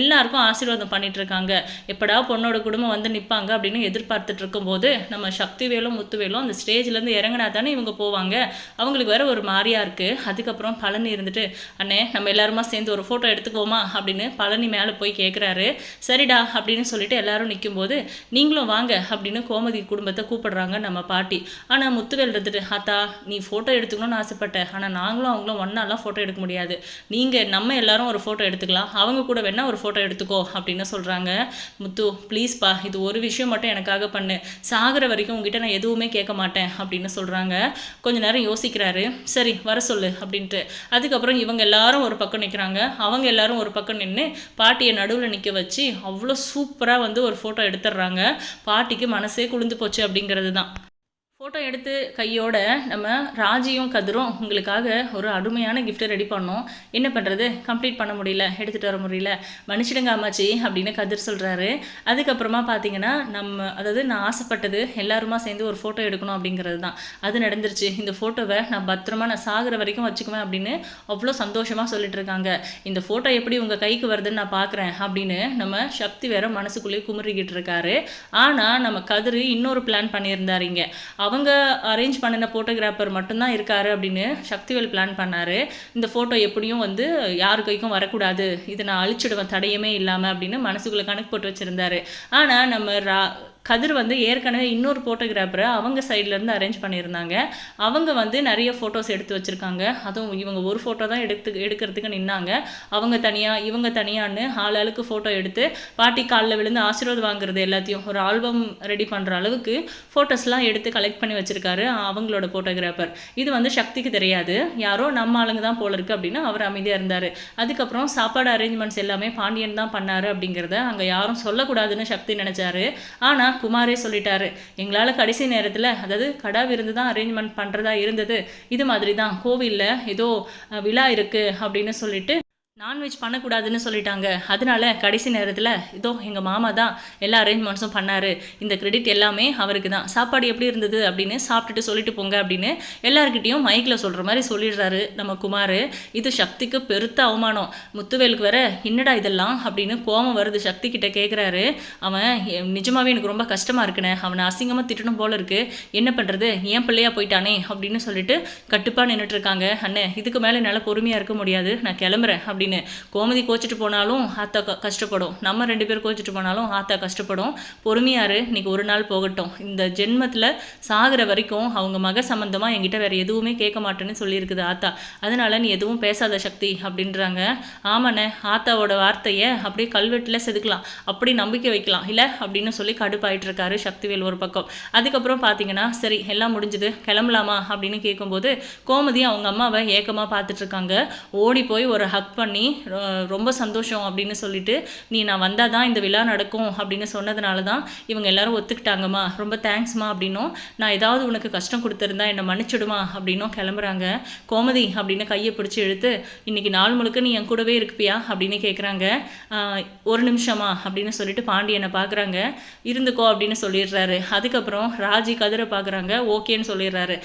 எல்லாருக்கும் ஆசீர்வாதம் பண்ணிட்டு இருக்காங்க. எப்படா பொண்ணோட குடும்பம் வந்து நிற்பாங்க அப்படின்னு எதிர்பார்த்து பார்த்துட்டு இருக்கும்போது நம்ம சக்திவேலும் முத்துவேலும் அந்த ஸ்டேஜ்லேருந்து இறங்கினா தானே இவங்க போவாங்க. அவங்களுக்கு வேற ஒரு மாதிரியாக இருக்குது அதுக்கப்புறம் பழனி இருந்துட்டு அண்ணே நம்ம எல்லாருமா சேர்ந்து ஒரு ஃபோட்டோ எடுத்துக்குவோமா அப்படின்னு பழனி மேலே போய் கேட்குறாரு சரிடா அப்படின்னு சொல்லிட்டு எல்லாரும் நிற்கும்போது நீங்களும் வாங்க அப்படின்னு கோமதி குடும்பத்தை கூப்பிடுறாங்க நம்ம பாட்டி. ஆனால் முத்துவேல் இருந்துட்டு ஆத்தா நீ ஃபோட்டோ எடுத்துக்கணும்னு ஆசைப்பட்டேன் ஆனால் நாங்களும் அவங்களும் ஒன்னாலாம் ஃபோட்டோ எடுக்க முடியாது. நீங்கள் நம்ம எல்லாரும் ஒரு ஃபோட்டோ எடுத்துக்கலாம். அவங்க கூட வேணால் ஒரு ஃபோட்டோ எடுத்துக்கோ அப்படின்னு சொல்கிறாங்க முத்து ப்ளீஸ்ப்பா இது ஒரு விஷயம் மட்டும் எனக்காக பண்ணு. சாகிற வரைக்கும் உங்ககிட்ட நான் எதுவுமே கேட்க மாட்டேன் அப்படின்னு சொல்கிறாங்க கொஞ்ச நேரம் யோசிக்கிறாரு. சரி வர சொல்லு அப்படின்ட்டு. அதுக்கப்புறம் இவங்க எல்லாரும் ஒரு பக்கம் நிற்கிறாங்க அவங்க எல்லாரும் ஒரு பக்கம் நின்று பாட்டியை நடுவில் நிற்க வச்சு அவ்வளோ சூப்பராக வந்து ஒரு ஃபோட்டோ எடுத்துடுறாங்க. பாட்டிக்கு மனசே குளிர்ந்து போச்சு அப்படிங்கிறது தான் ஃபோட்டோ எடுத்து கையோட நம்ம ராஜியும் கதிரும் உங்களுக்காக ஒரு அருமையான கிஃப்ட்டை ரெடி பண்ணோம். என்ன பண்ணுறது கம்ப்ளீட் பண்ண முடியல. எடுத்துகிட்டு வர முடியல. மன்னிச்சிடுங்க அம்மாச்சி அப்படின்னு கதிர் சொல்கிறாரு அதுக்கப்புறமா பார்த்தீங்கன்னா நம்ம அதாவது நான் ஆசைப்பட்டது எல்லாருமா சேர்ந்து ஒரு ஃபோட்டோ எடுக்கணும் அப்படிங்கிறது தான். அது நடந்துருச்சு. இந்த ஃபோட்டோவை நான் பத்திரமா நான் சாகிற வரைக்கும் வச்சுக்குவேன் அப்படின்னு அவ்வளோ சந்தோஷமாக சொல்லிட்டு இருக்காங்க. இந்த ஃபோட்டோ எப்படி உங்கள் கைக்கு வருதுன்னு நான் பார்க்குறேன் அப்படின்னு நம்ம சக்தி வேற மனசுக்குள்ளேயே குமுறிக்கிட்டு இருக்காரு. ஆனால் நம்ம கதிர் இன்னொரு பிளான் பண்ணியிருந்தாருங்க அவங்க அரேஞ்ச் பண்ணின ஃபோட்டோகிராஃபர் மட்டும்தான் இருக்காரு அப்படின்னு சக்திவேல் பிளான் பண்ணார். இந்த ஃபோட்டோ எப்படியும் வந்து யார் கைக்கும் வரக்கூடாது. இதை நான் அழிச்சிடுவேன் தடையமே இல்லாமல் அப்படின்னு மனசுக்குள்ளே கணக்கு போட்டு வச்சுருந்தாரு. ஆனால் நம்ம ரா கதிர் வந்து ஏற்கனவே இன்னொரு ஃபோட்டோகிராஃபரை அவங்க சைட்லேருந்து அரேஞ்ச் பண்ணியிருந்தாங்க. அவங்க வந்து நிறைய ஃபோட்டோஸ் எடுத்து வச்சுருக்காங்க. அதுவும் இவங்க ஒரு ஃபோட்டோ தான் எடுத்து எடுக்கிறதுக்கு நின்னாங்க. அவங்க தனியாக இவங்க தனியான்னு ஆள் ஆளுக்கு ஃபோட்டோ எடுத்து பாட்டி காலில் விழுந்து ஆசீர்வாதம் வாங்குறது எல்லாத்தையும் ஒரு ஆல்பம் ரெடி பண்ணுற அளவுக்கு ஃபோட்டோஸ்லாம் எடுத்து கலெக்ட் பண்ணி வச்சுருக்காரு அவங்களோட ஃபோட்டோகிராஃபர் இது வந்து சக்திக்கு தெரியாது. யாரோ நம்ம ஆளுங்க தான் போல இருக்கு அப்படின்னு அவர் அமைதியாக இருந்தார். அதுக்கப்புறம் சாப்பாடு அரேஞ்ச்மெண்ட்ஸ் எல்லாமே பாண்டியன் தான் பண்ணார் அப்படிங்கிறத அங்கே யாரும் சொல்லக்கூடாதுன்னு சக்தி நினச்சாரு. ஆனால் குமாரே சொல்லிட்டாரு. எங்களால் கடைசி நேரத்தில் அதாவது கடா விருந்து தான் அரேஞ்ச்மெண்ட் பண்ணுறதா இருந்தது. இது மாதிரி தான் கோவிலில் ஏதோ விழா இருக்குது அப்படின்னு சொல்லிட்டு நான்வெஜ் பண்ணக்கூடாதுன்னு சொல்லிட்டாங்க. அதனால கடைசி நேரத்தில் இதோ எங்கள் மாமா தான் எல்லா அரேஞ்ச்மெண்ட்ஸும் பண்ணார். இந்த கிரெடிட் எல்லாமே அவருக்கு தான். சாப்பாடு எப்படி இருந்தது அப்படின்னு சாப்பிட்டுட்டு சொல்லிட்டு போங்க அப்படின்னு எல்லாருக்கிட்டையும் மைக்கில் சொல்கிற மாதிரி சொல்லிடுறாரு நம்ம குமார். இது சக்திக்கு பெருத்த அவமானம். முத்துவேலுக்கு வேற என்னடா இதெல்லாம்? அப்படின்னு கோபம் வருது சக்தி கிட்ட கேட்குறாரு அவன் நிஜமாகவே எனக்கு ரொம்ப கஷ்டமாக இருக்குண்ணே. அவனை அசிங்கமாக திட்டணும் போல இருக்கு. என்ன பண்ணுறது ஏன் பிள்ளையா போயிட்டானே? அப்படின்னு சொல்லிட்டு கட்டுப்பாக நின்றுட்டு இருக்காங்க. அண்ணே இதுக்கு மேலே என்னால் பொறுமையாக இருக்க முடியாது. நான் கிளம்புறேன். அப்படின்னு அப்படின்னு. கோமதி கோச்சிட்டு போனாலும் ஆத்தா க- கஷ்டப்படும். நம்ம ரெண்டு பேர் கோச்சிட்டு போனாலும் ஆத்தா கஷ்டப்படும். பொறுமையாரு இன்னைக்கு ஒரு நாள் போகட்டும். இந்த ஜென்மத்தில் சாகிற வரைக்கும் அவங்க மக சம்மந்தமாக என்கிட்ட வேற எதுவுமே கேட்க மாட்டேன்னு சொல்லியிருக்குது ஆத்தா. அதனால நீ எதுவும் பேசாத சக்தி அப்படின்றாங்க. ஆமாண்ணே ஆத்தாவோட வார்த்தையை அப்படியே கல்வெட்டில் செதுக்கலாம். அப்படி நம்பிக்கை வைக்கலாம். இல்லை அப்படின்னு சொல்லி கடுப்பாயிட்டு இருக்காரு சக்திவேல் ஒரு பக்கம். அதுக்கப்புறம் பார்த்தீங்கன்னா சரி எல்லாம் முடிஞ்சது. கிளம்பலாமா அப்படின்னு கேட்கும்போது கோமதி அவங்க அம்மாவை ஏக்கமாக பார்த்துட்டு இருக்காங்க. ஓடி போய் ஒரு ஹக் பண்ணி பண்ணி ரொம்ப சந்தோஷம் அப்படின்னு சொல்லிட்டு நீ நான் வந்தால் தான் இந்த விழா நடக்கும் அப்படின்னு சொன்னதுனால தான் இவங்க எல்லாரும் ஒத்துக்கிட்டாங்கம்மா. ரொம்ப தேங்க்ஸ்மா அப்படின்னும். நான் ஏதாவது உனக்கு கஷ்டம் கொடுத்துருந்தா என்னை மன்னிச்சிடுமா அப்படின்னும் கிளம்புறாங்க. கோமதி அப்படின்னு கையை பிடிச்சி இழுத்து இன்னைக்கு நாள் முழுக்க நீ என் கூடவே இருப்பியா? அப்படின்னு கேட்குறாங்க ஒரு நிமிஷமா அப்படின்னு சொல்லிட்டு பாண்டியனை பார்க்குறாங்க இருந்துக்கோ அப்படின்னு சொல்லிடுறாரு. அதுக்கப்புறம் ராஜி கதிரை பார்க்குறாங்க ஓகேன்னு சொல்லிடுறாரு.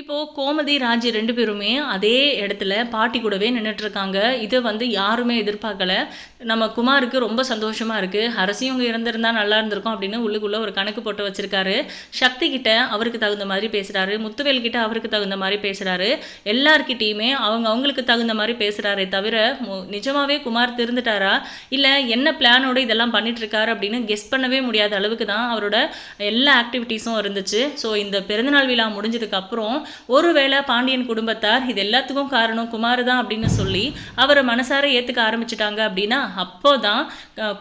இப்போ கோமதி ராஜி ரெண்டு பேருமே அதே இடத்துல பாட்டி கூடவே நின்றுட்டுருக்காங்க இருக்காங்க. இதை வந்து யாருமே எதிர்பார்க்கல. நம்ம குமாருக்கு ரொம்ப சந்தோஷமாக இருக்குது அரசியும் இவங்க இருந்திருந்தா நல்லா இருந்திருக்கும் அப்படின்னு உள்ளுக்குள்ளே ஒரு கணக்கு போட்டு வச்சுருக்காரு. சக்தி கிட்ட அவருக்கு தகுந்த மாதிரி பேசுகிறாரு முத்துவேல் கிட்ட அவருக்கு தகுந்த மாதிரி பேசுகிறாரு எல்லாருக்கிட்டேயுமே அவங்க அவங்களுக்கு தகுந்த மாதிரி பேசுகிறாரே தவிர மு- குமார் திருந்துட்டாரா? இல்லை என்ன பிளானோடு இதெல்லாம் பண்ணிட்டுருக்காரு அப்படின்னு கெஸ் பண்ணவே முடியாத அளவுக்கு தான் அவரோட எல்லா ஆக்டிவிட்டீஸும் இருந்துச்சு. ஸோ இந்த பிறந்தநாள் விழா முடிஞ்சதுக்கப்புறம் ஒருவேளை பாண்டியன் குடும்பத்தார் இது எல்லாத்துக்கும் காரணம் குமார் தான் அப்படின்னு சொல்லி அவரை மனசார ஏற்றுக்க ஆரம்பிச்சிட்டாங்க அப்படின்னா அப்போ தான்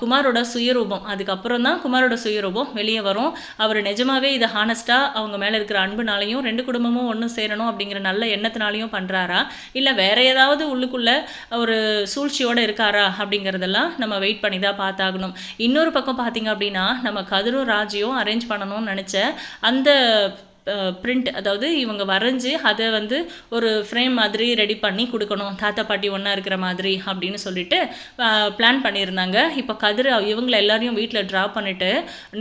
குமாரோட சுயரூபம். அதுக்கப்புறம் தான் குமாரோட சுயரூபம் வெளியே வரும். அவர் நிஜமாவே இதை ஹானஸ்ட்டாக அவங்க மேலே இருக்கிற அன்புனாலையும் ரெண்டு குடும்பமும் ஒன்று சேரணும் அப்படிங்கிற நல்ல எண்ணத்தினாலையும் பண்ணுறாரா இல்லை வேற ஏதாவது உள்ளுக்குள்ளே ஒரு சூழ்ச்சியோடு இருக்காரா? அப்படிங்கிறதெல்லாம் நம்ம வெயிட் பண்ணி தான் பார்த்தாகணும். இன்னொரு பக்கம் பார்த்தீங்க அப்படின்னா நம்ம கதிரும் ராஜியும் அரேஞ்ச் பண்ணணும்னு நினச்ச அந்த பிரிண்ட் அதாவது இவங்க வரைஞ்சி அதை வந்து ஒரு ஃப்ரேம் மாதிரி ரெடி பண்ணி கொடுக்கணும். தாத்தா பாட்டி ஒன்றா இருக்கிற மாதிரி அப்படின்னு சொல்லிட்டு பிளான் பண்ணியிருந்தாங்க. இப்போ கதிர் இவங்களை எல்லாரையும் வீட்டில் ட்ரா பண்ணிவிட்டு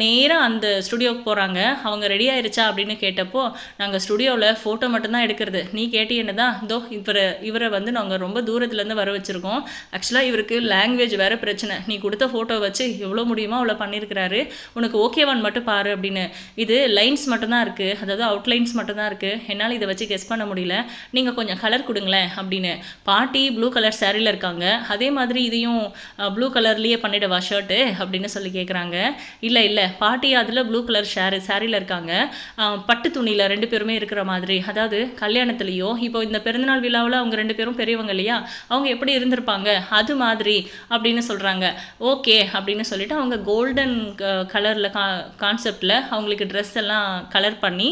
நேராக அந்த ஸ்டுடியோக்கு போகிறாங்க அவங்க ரெடி ஆயிருச்சா அப்படின்னு கேட்டப்போ நாங்கள் ஸ்டுடியோவில் ஃபோட்டோ மட்டும்தான் எடுக்கிறது. நீ கேட்டி என்னதான் இதோ இவரை இவரை வந்து நாங்கள் ரொம்ப தூரத்துலேருந்து வர வச்சுருக்கோம். ஆக்சுவலாக இவருக்கு லாங்குவேஜ் வேறு பிரச்சனை. நீ கொடுத்த ஃபோட்டோ வச்சு எவ்வளோ முடியுமோ அவ்வளோ பண்ணியிருக்கிறாரு. உனக்கு ஓகேவான்னு மட்டும் பாரு அப்படின்னு. இது லைன்ஸ் மட்டும்தான் இருக்குது அதை அதாவது அவுட்லைன்ஸ் மட்டும்தான் இருக்குது என்னால் இதை வச்சு கெஸ் பண்ண முடியல. நீங்கள் கொஞ்சம் கலர் கொடுங்களேன் அப்படின்னு. பாட்டி ப்ளூ கலர் சேரீயில் இருக்காங்க. அதே மாதிரி இதையும் ப்ளூ கலர்லேயே பண்ணிடவா ஷர்ட்டு அப்படின்னு சொல்லி கேட்குறாங்க இல்லை இல்லை. பாட்டி அதில் ப்ளூ கலர் ஷேரு சாரியில் இருக்காங்க. பட்டு துணியில் ரெண்டு பேருமே இருக்கிற மாதிரி. அதாவது கல்யாணத்துலேயோ இப்போ இந்த பிறந்தநாள் விழாவில் அவங்க ரெண்டு பேரும் பெரியவங்க இல்லையா? அவங்க எப்படி இருந்திருப்பாங்க? அது மாதிரி அப்படின்னு சொல்கிறாங்க ஓகே அப்படின்னு சொல்லிட்டு அவங்க கோல்டன் கலரில் கா கான்செப்டில் அவங்களுக்கு ட்ரெஸ் எல்லாம் கலர் பண்ணி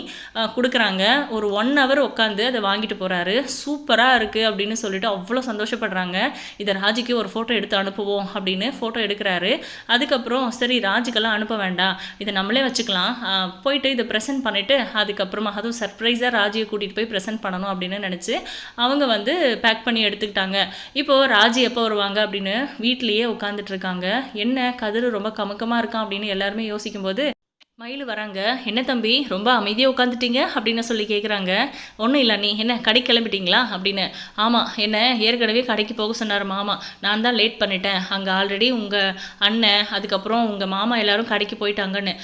கொடுக்குறாங்க. ஒரு ஒன் ஹவர் உட்காந்து அதை வாங்கிட்டு போகிறாரு சூப்பராக இருக்குது அப்படின்னு சொல்லிட்டு அவ்வளோ சந்தோஷப்படுறாங்க. இதை ராஜிக்கு ஒரு ஃபோட்டோ எடுத்து அனுப்புவோம் அப்படின்னு ஃபோட்டோ எடுக்கிறாரு. அதுக்கப்புறம் சரி ராஜுக்கெல்லாம் அனுப்ப வேண்டாம். இதை நம்மளே வச்சுக்கலாம். போயிட்டு இதை ப்ரெசென்ட் பண்ணிவிட்டு அதுக்கப்புறமா அதுவும் சர்ப்ரைஸாக ராஜியை கூட்டிகிட்டு போய் ப்ரெசென்ட் பண்ணணும் அப்படின்னு நினச்சி அவங்க வந்து பேக் பண்ணி எடுத்துக்கிட்டாங்க. இப்போது ராஜி எப்போ வருவாங்க அப்படின்னு வீட்லேயே உட்காந்துட்டு இருக்காங்க. என்ன கதிர் ரொம்ப கமுக்கமாக இருக்கான் அப்படின்னு எல்லாருமே யோசிக்கும்போது மயில் வராங்க. என்ன தம்பி ரொம்ப அமைதியாக உட்காந்துட்டீங்க அப்படின்னு சொல்லி கேட்குறாங்க ஒன்றும் இல்லை நீ என்ன கடைக்கு கிளம்பிட்டீங்களா? அப்படின்னு. ஆமாம் என்ன ஏற்கனவே கடைக்கு போக சொன்னார் மாமா. நான் தான் லேட் பண்ணிட்டேன். அங்கே ஆல்ரெடி உங்கள் அண்ணன் அதுக்கப்புறம் உங்கள் மாமா எல்லாரும் கடைக்கு போயிட்டாங்கன்னு.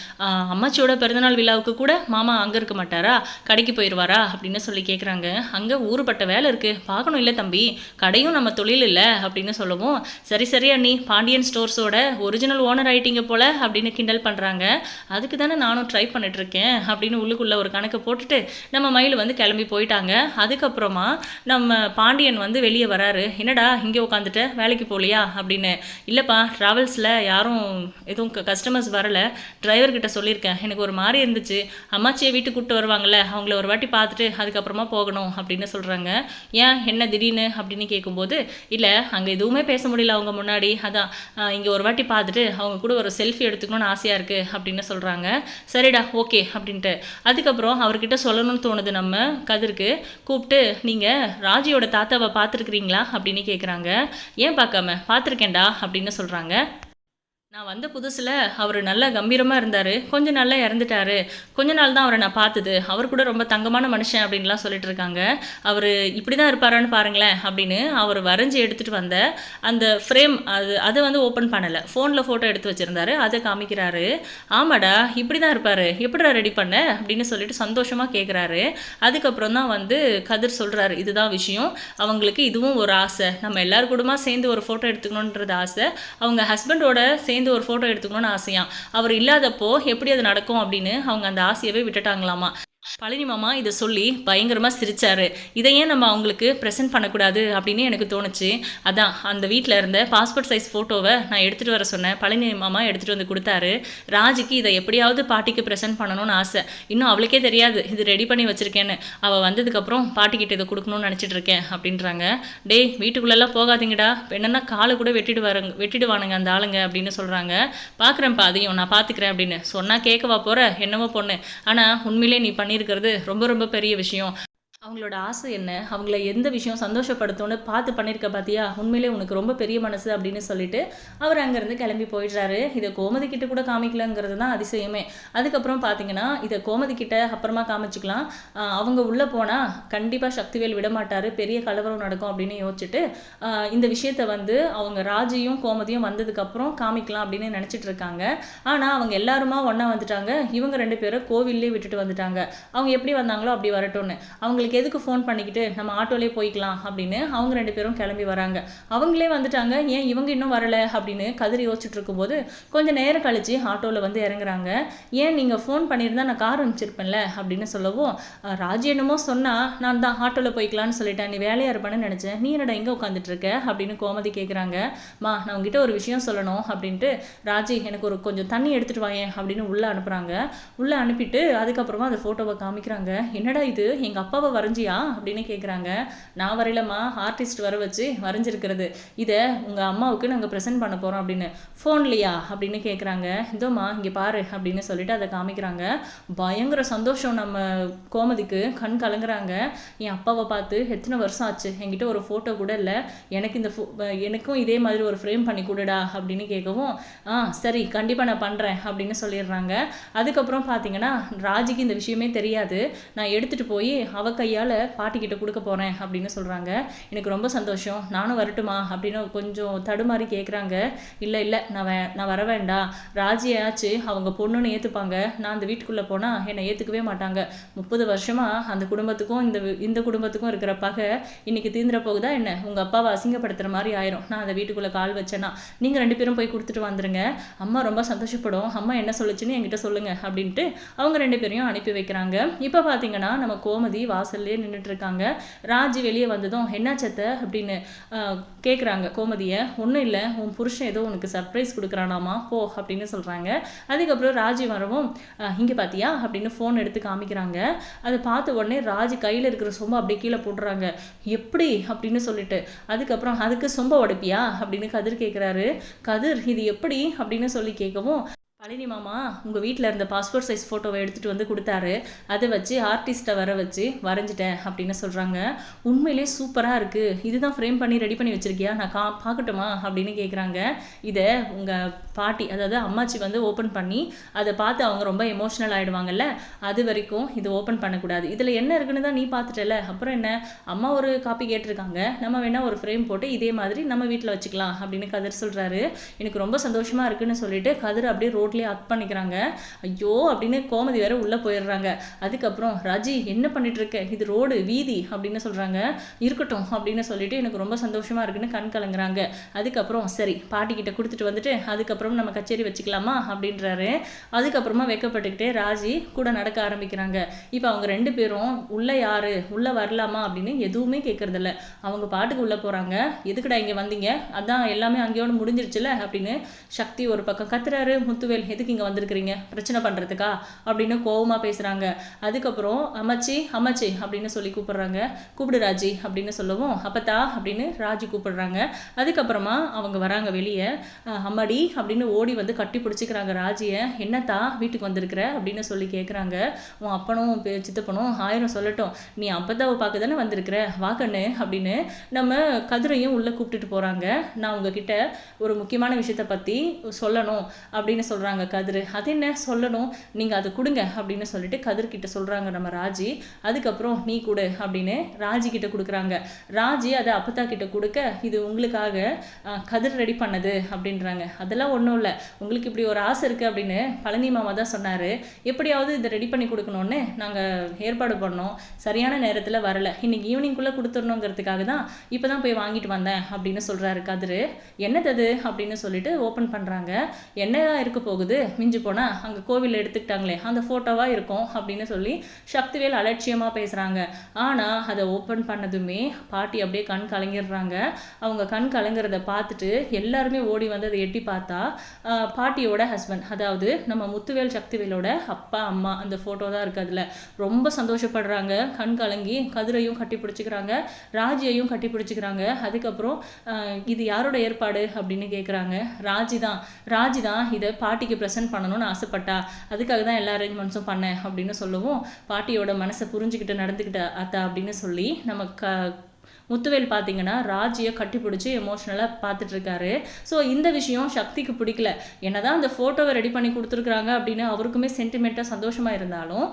அம்மாச்சியோட பிறந்தநாள் விழாவுக்கு கூட மாமா அங்கே இருக்க மாட்டாரா? கடைக்கு போயிடுவாரா அப்படின்னு சொல்லி கேட்குறாங்க அங்கே ஊறுபட்ட வேலை இருக்குது பார்க்கணும் இல்லை தம்பி. கடையும் நம்ம தொழில் இல்லை அப்படின்னு சொல்லவும். சரி சரி அண்ணி. பாண்டியன் ஸ்டோர்ஸோட ஒரிஜினல் ஓனர் ஆயிட்டீங்க போல் அப்படின்னு கிண்டல் பண்ணுறாங்க அதுக்கு தானே நானும் ட்ரை பண்ணிட்டுருக்கேன் அப்படின்னு உள்ளுக்குள்ளே ஒரு கணக்கு போட்டுட்டு நம்ம மயில் வந்து கிளம்பி போயிட்டாங்க. அதுக்கப்புறமா நம்ம பாண்டியன் வந்து வெளியே வராரு. என்னடா இங்கே உட்காந்துட்ட வேலைக்கு போகலையா அப்படின்னு. இல்லைப்பா ட்ராவல்ஸில் யாரும் எதுவும் கஸ்டமர்ஸ் வரல. டிரைவர்கிட்ட சொல்லியிருக்கேன். எனக்கு ஒரு மாதிரி இருந்துச்சு. அம்மாச்சியை வீட்டுக்கு கூப்பிட்டு வருவாங்கல்ல அவங்கள ஒரு வாட்டி பார்த்துட்டு அதுக்கப்புறமா போகணும் அப்படின்னு சொல்கிறாங்க ஏன்? என்ன திடீர்னு? அப்படின்னு கேட்கும்போது இல்லை அங்கே எதுவுமே பேச முடியல அவங்க முன்னாடி. அதான் இங்கே ஒரு வாட்டி பார்த்துட்டு அவங்க கூட ஒரு செல்ஃபி எடுத்துக்கணும்னு ஆசையாக இருக்குது அப்படின்னு சொல்கிறாங்க சரிடா ஓகே அப்படின்ட்டு. அதுக்கப்புறம் அவர்கிட்ட சொல்லணும்னு தோணுது நம்ம கதிருக்கு. கூப்பிட்டு நீங்கள் ராஜியோட தாத்தாவை பார்த்துருக்குறீங்களா? அப்படின்னு கேட்குறாங்க ஏன் பார்க்காம? பார்த்துருக்கேன்டா அப்படின்னு சொல்கிறாங்க நான் வந்த புதுசில் அவர் நல்லா கம்பீரமாக இருந்தார். கொஞ்ச நாளில் இறந்துட்டாரு. கொஞ்ச நாள் தான் அவரை நான் பார்த்தது. அவர் கூட ரொம்ப தங்கமான மனுஷன் அப்படின்லாம் சொல்லிட்டு இருக்காங்க. அவர் இப்படி தான் இருப்பாரான்னு பாருங்களேன் அப்படின்னு அவர் வரைஞ்சி எடுத்துகிட்டு வந்த அந்த ஃப்ரேம் அது அதை வந்து ஓப்பன் பண்ணலை. ஃபோனில் ஃபோட்டோ எடுத்து வச்சுருந்தாரு. அதை காமிக்கிறாரு. ஆமாடா இப்படி தான் இருப்பார். எப்படிடா ரெடி பண்ண? அப்படின்னு சொல்லிட்டு சந்தோஷமாக கேட்குறாரு அதுக்கப்புறம் தான் வந்து கதிர் சொல்கிறாரு இதுதான் விஷயம். அவங்களுக்கு இதுவும் ஒரு ஆசை. நம்ம எல்லார் கூடமாக சேர்ந்து ஒரு ஃபோட்டோ எடுத்துக்கணுன்றது ஆசை. அவங்க ஹஸ்பண்டோட சேர்ந்து ஒரு ஃபோட்டோ எடுத்துக்கணும்னு ஆசையாம் அவர் இல்லாதப்போ எப்படி அது நடக்கும் அப்படின்னு அவங்க அந்த ஆசையவே விட்டுட்டாங்களாமா? பழனி மாமா இதை சொல்லி பயங்கரமாக சிரித்தாரு இதை ஏன் நம்ம அவங்களுக்கு ப்ரெசென்ட் பண்ணக்கூடாது அப்படின்னு எனக்கு தோணுச்சு. அதான் அந்த வீட்டில் இருந்த பாஸ்போர்ட் சைஸ் ஃபோட்டோவை நான் எடுத்துகிட்டு வர சொன்னேன். பழனி மாமா எடுத்துகிட்டு வந்து கொடுத்தாரு. ராஜுக்கு இதை எப்படியாவது பாட்டிக்கு ப்ரெசென்ட் பண்ணணும்னு ஆசை. இன்னும் அவளுக்கே தெரியாது இது ரெடி பண்ணி வச்சுருக்கேன்னு. அவள் வந்ததுக்கப்புறம் பாட்டிக்கிட்ட இதை கொடுக்கணும்னு நினச்சிட்டு இருக்கேன் அப்படின்றாங்க. டேய் வீட்டுக்குள்ளெல்லாம் போகாதீங்கடா. என்னென்னா காலை கூட வெட்டிட்டு வரங்க வெட்டிடுவானுங்க அந்த ஆளுங்க அப்படின்னு சொல்கிறாங்க பார்க்குறேன்ப்பா அதையும் நான் பார்த்துக்கிறேன் அப்படின்னு. சொன்னால் கேட்கவா போகிற என்னவோ பொண்ணு. ஆனால் உண்மையிலே நீ பண்ணி பண்ணியிருக்கிறது ரொம்ப ரொம்ப பெரிய விஷயம். அவங்களோட ஆசை என்ன? அவங்கள எந்த விஷயம் சந்தோஷப்படுத்தும்னு பார்த்து பண்ணியிருக்க பார்த்தியா உண்மையிலே உனக்கு ரொம்ப பெரிய மனசு அப்படின்னு சொல்லிட்டு அவர் அங்கேருந்து கிளம்பி போயிடுறாரு. இதை கோமதி கிட்ட கூட காமிக்கலங்கிறது தான் அதிசயமே. அதுக்கப்புறம் பார்த்தீங்கன்னா இதை கோமதி கிட்ட அப்புறமா காமிச்சிக்கலாம். அவங்க உள்ளே போனால் கண்டிப்பாக சக்திவேல் விட மாட்டார். பெரிய கலவரம் நடக்கும் அப்படின்னு யோசிச்சுட்டு இந்த விஷயத்த வந்து அவங்க ராஜியும் கோமதியும் வந்ததுக்கப்புறம் காமிக்கலாம் அப்படின்னு நினச்சிட்டு இருக்காங்க. ஆனால் அவங்க எல்லாருமா ஒன்றா வந்துட்டாங்க. இவங்க ரெண்டு பேரும் கோவில்லே விட்டுட்டு வந்துட்டாங்க. அவங்க எப்படி வந்தாங்களோ அப்படி வரட்டும்னு. அவங்களுக்கு எதுக்கு ஃபோன் பண்ணிக்கிட்டு நம்ம ஆட்டோலேயே போய்க்கலாம் அப்படின்னு அவங்க ரெண்டு பேரும் கிளம்பி வராங்க. அவங்களே வந்துட்டாங்க ஏன் இவங்க இன்னும் வரல? அப்படின்னு கதிர் யோசிச்சுட்டு இருக்கும்போது கொஞ்சம் நேரம் கழித்து ஆட்டோவில் வந்து இறங்குறாங்க. ஏன் நீங்கள் ஃபோன் பண்ணியிருந்தா நான் கார் அனுப்பிச்சிருப்பேன்ல? அப்படின்னு சொல்லவும் ராஜி என்னமோ சொன்னால் நான் தான் ஆட்டோவில் போய்க்கலான்னு சொல்லிட்டேன். நீ வேலையாக இருப்பேன்னு நினச்சேன். நீ என்னடா எங்கே உட்காந்துட்டு இருக்க? அப்படின்னு கோமதி கேட்குறாங்க மா நான் உங்ககிட்ட ஒரு விஷயம் சொல்லணும். அப்படின்ட்டு ராஜி எனக்கு ஒரு கொஞ்சம் தண்ணி எடுத்துகிட்டு வாயேன். அப்படின்னு உள்ளே அனுப்புகிறாங்க உள்ளே அனுப்பிட்டு அதுக்கப்புறமா அந்த ஃபோட்டோவை காமிக்கிறாங்க. என்னடா இது? எங்கள் அப்பாவை வரைஞ்சியா அப்படின்னு கேட்குறாங்க நான் வரையிலம்மா ஆர்டிஸ்ட் வர வச்சு வரைஞ்சிருக்கிறது. இதை உங்கள் அம்மாவுக்கு நாங்கள் ப்ரெசென்ட் பண்ண போகிறோம் அப்படின்னு. ஃபோன்லையா அப்படின்னு கேட்குறாங்க இதோம்மா இங்கே பாரு அப்படின்னு சொல்லிட்டு அதை காமிக்கிறாங்க. பயங்கர சந்தோஷம் நம்ம கோமதிக்கு. கண் கலங்குறாங்க. என் அப்பாவை பார்த்து எத்தனை வருஷம் ஆச்சு? என்கிட்ட ஒரு ஃபோட்டோ கூட இல்லை. எனக்கு இந்த ஃபோ எனக்கும் இதே மாதிரி ஒரு ஃப்ரேம் பண்ணி கொடுடா அப்படின்னு கேட்கவும் ஆ சரி கண்டிப்பாக நான் பண்ணுறேன் அப்படின்னு சொல்லிடுறாங்க. அதுக்கப்புறம் பார்த்தீங்கன்னா ராஜிக்கு இந்த விஷயமே தெரியாது. நான் எடுத்துகிட்டு போய் அவ கையால் பாட்டிக்கிட்ட கொடுக்க போகிறேன் அப்படின்னு சொல்கிறாங்க எனக்கு ரொம்ப சந்தோஷம். நானும் வரட்டுமா? அப்படின்னு கொஞ்சம் தடுமாறி கேட்குறாங்க இல்லை இல்லை நான் வே நான் வர வேண்டாம் ராஜியாச்சு அவங்க பொண்ணுன்னு ஏற்றுப்பாங்க நான் அந்த வீட்டுக்குள்ளே போனால் என்னை ஏற்றுக்கவே மாட்டாங்க. முப்பது வருஷமாக அந்த குடும்பத்துக்கும் இந்த இந்த குடும்பத்துக்கும் இருக்கிற பகை இன்றைக்கி தீந்துற போகுதா என்ன? உங்கள் அப்பாவை அசிங்கப்படுத்துகிற மாதிரி ஆயிரும். நான் அந்த வீட்டுக்குள்ளே கால் வச்சேன்னா. நீங்கள் ரெண்டு பேரும் போய் கொடுத்துட்டு வந்துடுங்க அம்மா ரொம்ப சந்தோஷப்படும். அம்மா என்ன சொல்லுச்சுன்னு என்கிட்ட சொல்லுங்கள் அப்படின்ட்டு அவங்க ரெண்டு பேரையும் அனுப்பி வைக்கிறாங்க. இப்போ பார்த்தீங்கன்னா நம்ம கோமதி வாசல் வாசல்லே நின்றுட்டு இருக்காங்க ராஜ் வெளியே வந்ததும் என்னாச்சத்த அப்படின்னு கேட்குறாங்க கோமதியை. ஒன்றும் இல்லை உன் புருஷன் ஏதோ உனக்கு சர்ப்ரைஸ் கொடுக்குறானாமா? போ அப்படின்னு சொல்கிறாங்க அதுக்கப்புறம் ராஜி வரவும் இங்கே பார்த்தியா அப்படின்னு ஃபோன் எடுத்து காமிக்கிறாங்க. அதை பார்த்த உடனே ராஜி கையில் இருக்கிற சொம்பை அப்படியே கீழே போடுறாங்க எப்படி? அப்படின்னு சொல்லிட்டு அதுக்கப்புறம் அதுக்கு சொம்ப உடைப்பியா? அப்படின்னு கதிர் கேட்குறாரு கதிர் இது எப்படி? அப்படின்னு சொல்லி கேட்கவும் பழனி மாமா உங்கள் வீட்டில் இருந்த பாஸ்போர்ட் சைஸ் ஃபோட்டோவை எடுத்துகிட்டு வந்து கொடுத்தாரு. அதை வச்சு ஆர்டிஸ்ட்டை வர வச்சு வரைஞ்சிட்டேன் அப்படின்னு சொல்கிறாங்க உண்மையிலே சூப்பராக இருக்குது இதுதான் ஃப்ரேம் பண்ணி ரெடி பண்ணி வச்சிருக்கியா? நான் கா பார்க்கட்டுமா? அப்படின்னு கேட்குறாங்க இதை உங்கள் பாட்டி அதாவது அம்மாச்சி வந்து ஓப்பன் பண்ணி அதை பார்த்து அவங்க ரொம்ப எமோஷ்னல் ஆகிடுவாங்கல்ல அது வரைக்கும் இதை ஓப்பன் பண்ணக்கூடாது. இதில் என்ன இருக்குன்னு தான் நீ பார்த்துட்டல அப்புறம் என்ன? அம்மா ஒரு காப்பி கேட்டிருக்காங்க. நம்ம வேணால் ஒரு ஃப்ரேம் போட்டு இதே மாதிரி நம்ம வீட்டில் வச்சுக்கலாம் அப்படின்னு கதிர் சொல்கிறாரு எனக்கு ரொம்ப சந்தோஷமாக இருக்குன்னு சொல்லிட்டு கதிர் அப்படியே ரோட்லேயே அக் பண்ணிக்கிறாங்க. ஐயோ அப்படின்னு கோமதி வேற உள்ளே போயிடுறாங்க. அதுக்கப்புறம் ராஜி என்ன பண்ணிட்டு இருக்க இது ரோடு வீதி அப்படின்னு சொல்கிறாங்க இருக்கட்டும் அப்படின்னு சொல்லிட்டு எனக்கு ரொம்ப சந்தோஷமாக இருக்குன்னு கண் கலங்குறாங்க. அதுக்கப்புறம் சரி பாட்டிக்கிட்ட கொடுத்துட்டு வந்துட்டு அதுக்கப்புறம் நம்ம கச்சேரி வச்சுக்கலாமா? அப்படின்றாரு. அதுக்கப்புறமா வெக்கப்பட்டுக்கிட்டே ராஜி கூட நடக்க ஆரம்பிக்கிறாங்க. இப்போ அவங்க ரெண்டு பேரும் உள்ளே யாரு? உள்ளே வரலாமா? அப்படின்னு எதுவுமே கேட்கறதில்ல அவங்க பாட்டுக்கு உள்ளே போகிறாங்க எதுக்குடா இங்கே வந்தீங்க? அதான் எல்லாமே அங்கேயோடு முடிஞ்சிருச்சுல? அப்படின்னு சக்தி ஒரு பக்கம் கத்துறாரு. முத்துவே முத்துவேல் எதுக்கு இங்கே வந்திருக்கிறீங்க? பிரச்சனை பண்ணுறதுக்கா அப்படின்னு கோவமாக பேசுகிறாங்க அதுக்கப்புறம் அம்மாச்சி அம்மாச்சி அப்படின்னு சொல்லி கூப்பிடுறாங்க. கூப்பிடு ராஜி அப்படின்னு சொல்லவும் அப்பத்தா அப்படின்னு ராஜி கூப்பிடுறாங்க. அதுக்கப்புறமா அவங்க வராங்க வெளியே. அம்மடி அம்மாடி அப்படின்னு ஓடி வந்து கட்டி பிடிச்சிக்கிறாங்க ராஜியை. என்னத்தா வீட்டுக்கு வந்திருக்கிற? அப்படின்னு சொல்லி கேட்குறாங்க உன் அப்பனும் சித்தப்பனும் ஆயிரம் சொல்லட்டும். நீ அப்பத்தாவை பார்க்க தானே வந்திருக்கிற? வாக்கண்ணு அப்படின்னு நம்ம கதிரையும் உள்ளே கூப்பிட்டுட்டு போகிறாங்க நான் உங்ககிட்ட ஒரு முக்கியமான விஷயத்தை பற்றி சொல்லணும் அப்படின்னு சொல்கிறாங்க கதிர். அது என்ன? சொல்லணும். நீங்கள் அதை கொடுங்க அப்படின்னு சொல்லிட்டு கதிர்கிட்ட சொல்கிறாங்க நம்ம ராஜி. அதுக்கப்புறம் நீ கொடு அப்படின்னு ராஜி கிட்ட கொடுக்குறாங்க. ராஜி அதை அப்பத்தா கிட்ட கொடுக்க இது உங்களுக்காக கதிர் ரெடி பண்ணது அப்படின்றாங்க. அதெல்லாம் ஒன்றும் இல்லை. உங்களுக்கு இப்படி ஒரு ஆசை இருக்குது அப்படின்னு பழனி மாமா தான் சொன்னார். எப்படியாவது இதை ரெடி பண்ணி கொடுக்கணும்னு நாங்கள் ஏற்பாடு பண்ணோம். சரியான நேரத்தில் வரல. இன்னைக்கு ஈவினிங்குள்ளே கொடுத்துடணுங்கிறதுக்காக தான் இப்போ தான் போய் வாங்கிட்டு வந்தேன் அப்படின்னு சொல்கிறாரு கதிர். என்னது அது? அப்படின்னு சொல்லிட்டு ஓப்பன் பண்ணுறாங்க என்னதான் இருக்க போகுது? போகுது மிஞ்சி போனால் அங்கே கோவிலில் எடுத்துக்கிட்டாங்களே அந்த ஃபோட்டோவாக இருக்கும் அப்படின்னு சொல்லி சக்திவேல் அலட்சியமாக பேசுகிறாங்க ஆனால் அதை ஓப்பன் பண்ணதுமே பாட்டி அப்படியே கண் கலங்கிடுறாங்க. அவங்க கண் கலங்குறத பார்த்துட்டு எல்லாருமே ஓடி வந்து அதை எட்டி பார்த்தா பாட்டியோட ஹஸ்பண்ட் அதாவது நம்ம முத்துவேல் சக்திவேலோட அப்பா அம்மா அந்த ஃபோட்டோ தான் இருக்குது அதில். ரொம்ப சந்தோஷப்படுறாங்க. கண் கலங்கி கதிரையும் கட்டி பிடிச்சிக்கிறாங்க ராஜியையும் கட்டி பிடிச்சிக்கிறாங்க. அதுக்கப்புறம் இது யாரோட ஏற்பாடு அப்படின்னு கேட்குறாங்க ராஜி தான். ராஜி தான் இதை பாட்டி பாட்டிக்கு ப்ரெசென்ட் பண்ணணும்னு ஆசைப்பட்டா அதுக்காக தான் எல்லா அரேஞ்ச்மெண்ட்ஸும் பண்ணேன் அப்படின்னு சொல்லவும். பாட்டியோட மனசை புரிஞ்சுக்கிட்டு நடந்துக்கிட்ட அத்தா அப்படின்னு சொல்லி நம்ம க முத்துவேல் பார்த்தீங்கன்னா ராஜியை கட்டிப்பிடிச்சி எமோஷ்னலாக பார்த்துட்டு இருக்காரு ஸோ இந்த விஷயம் சக்திக்கு பிடிக்கல. என்னதான் அந்த ஃபோட்டோவை ரெடி பண்ணி கொடுத்துருக்குறாங்க அப்படின்னு அவருக்குமே சென்டிமெண்ட்டாக சந்தோஷமாக இருந்தாலும்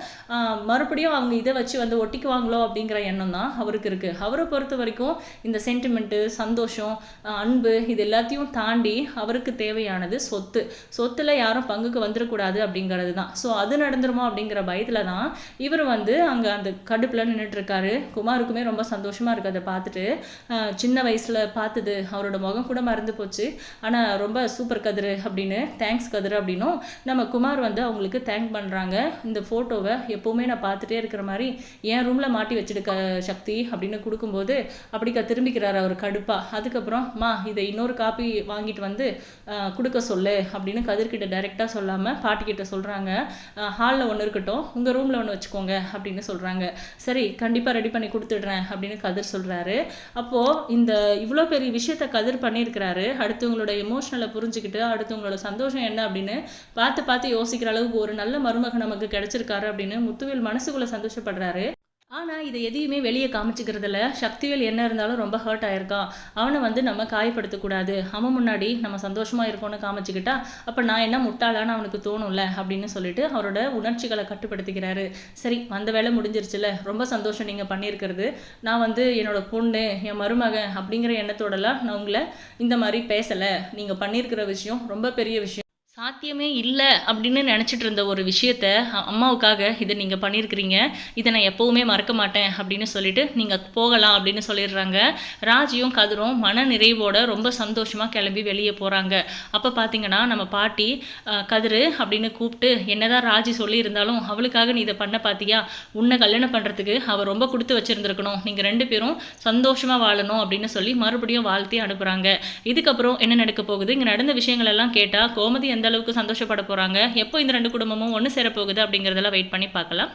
மறுபடியும் அவங்க இதை வச்சு வந்து ஒட்டிக்குவாங்களோ அப்படிங்கிற எண்ணம் தான் அவருக்கு இருக்குது அவரை பொறுத்த வரைக்கும் இந்த சென்டிமெண்ட்டு சந்தோஷம் அன்பு இது எல்லாத்தையும் தாண்டி அவருக்கு தேவையானது சொத்து. சொத்தில் யாரும் பங்குக்கு வந்துடக்கூடாது அப்படிங்கிறது தான். ஸோ அது நடந்துருமோ அப்படிங்கிற பயத்தில் தான் இவர் வந்து அங்கே அந்த கடுப்பில் நின்றுட்டுருக்காரு குமாருக்குமே ரொம்ப சந்தோஷமாக இருக்குது அதை பார்த்து பார்த்துட்டு சின்ன வயசில் பார்த்தது அவரோட முகம் கூட மறந்து போச்சு. ஆனால் ரொம்ப சூப்பர் கதிரு அப்படின்னு தேங்க்ஸ் கதிர் அப்படின்னும் நம்ம குமார் வந்து அவங்களுக்கு தேங்க் பண்ணுறாங்க இந்த ஃபோட்டோவை எப்போவுமே நான் பார்த்துட்டே இருக்கிற மாதிரி என் ரூமில் மாட்டி வச்சிருக்க சக்தி அப்படின்னு கொடுக்கும்போது அப்படிக்கா திரும்பிக்கிறார் அவர் கடுப்பாக அதுக்கப்புறம் மா இதை இன்னொரு காப்பி வாங்கிட்டு வந்து கொடுக்க சொல்லு அப்படின்னு கதிர்கிட்ட டைரெக்டாக சொல்லாமல் பாட்டிக்கிட்ட சொல்கிறாங்க ஹாலில் ஒன்று இருக்கட்டும் உங்கள் ரூமில் ஒன்று வச்சுக்கோங்க அப்படின்னு சொல்கிறாங்க சரி கண்டிப்பாக ரெடி பண்ணி கொடுத்துடுறேன் அப்படின்னு கதிர் சொல்கிறாரு அப்போது இந்த இவ்வளோ பெரிய விஷயத்த கதிர் பண்ணியிருக்கிறாரு. அடுத்தவங்களோட எமோஷனலை புரிஞ்சுக்கிட்டு அடுத்தவங்களோட சந்தோஷம் என்ன அப்படின்னு பார்த்து பார்த்து யோசிக்கிற அளவுக்கு ஒரு நல்ல மருமகன் நமக்கு கிடைச்சிருக்காரு அப்படின்னு முத்துவேல் மனசுக்குள்ளே சந்தோஷப்படுறாரு. ஆனால் இதை எதையுமே வெளியே காமிச்சிக்கிறதுல சக்திவேல் என்ன இருந்தாலும் ரொம்ப ஹர்ட் ஆயிருக்கான் அவனை வந்து நம்ம காயப்படுத்தக்கூடாது அவன் முன்னாடி நம்ம சந்தோஷமாக இருக்கோம்னு காமிச்சிக்கிட்டா அப்போ நான் என்ன முட்டாளான்னு அவனுக்கு தோணும்ல? அப்படின்னு சொல்லிட்டு அவரோட உணர்ச்சிகளை கட்டுப்படுத்திக்கிறாரு. சரி வந்த வேலை முடிஞ்சிருச்சுல. ரொம்ப சந்தோஷம் நீங்கள் பண்ணியிருக்கிறது. நான் வந்து என்னோட பொண்ணு என் மருமகன் அப்படிங்கிற எண்ணத்தோடலாம் நான் உங்களை இந்த மாதிரி பேசலை. நீங்கள் பண்ணியிருக்கிற விஷயம் ரொம்ப பெரிய விஷயம். சாத்தியமே இல்லை அப்படின்னு நினச்சிட்டு இருந்த ஒரு விஷயத்த அம்மாவுக்காக இதை நீங்கள் பண்ணியிருக்கிறீங்க. இதை நான் எப்போவுமே மறக்க மாட்டேன் அப்படின்னு சொல்லிட்டு நீங்கள் போகலாம் அப்படின்னு சொல்லிடுறாங்க. ராஜியும் கதிரும் மன நிறைவோட ரொம்ப சந்தோஷமாக கிளம்பி வெளியே போகிறாங்க அப்போ பார்த்தீங்கன்னா நம்ம பாட்டி கதிரு அப்படின்னு கூப்பிட்டு என்னதான் ராஜி சொல்லியிருந்தாலும் அவளுக்காக நீ இதை பண்ண பார்த்தியா உன்னை கல்யாணம் பண்ணுறதுக்கு அவள் ரொம்ப கொடுத்து வச்சுருந்துருக்கணும். நீங்கள் ரெண்டு பேரும் சந்தோஷமாக வாழணும் அப்படின்னு சொல்லி மறுபடியும் வாழ்த்தி அனுப்புகிறாங்க இதுக்கப்புறம் என்ன நடக்க போகுது? இங்கே நடந்த விஷயங்கள் எல்லாம் கேட்டால் கோமதி அந்த எந்த அளவுக்கு சந்தோஷப்பட போகிறாங்க எப்போ இந்த ரெண்டு குடும்பமும் ஒன்று சேரப்போகுது அப்படிங்கிறதெல்லாம் வெயிட் பண்ணி பார்க்கலாம்.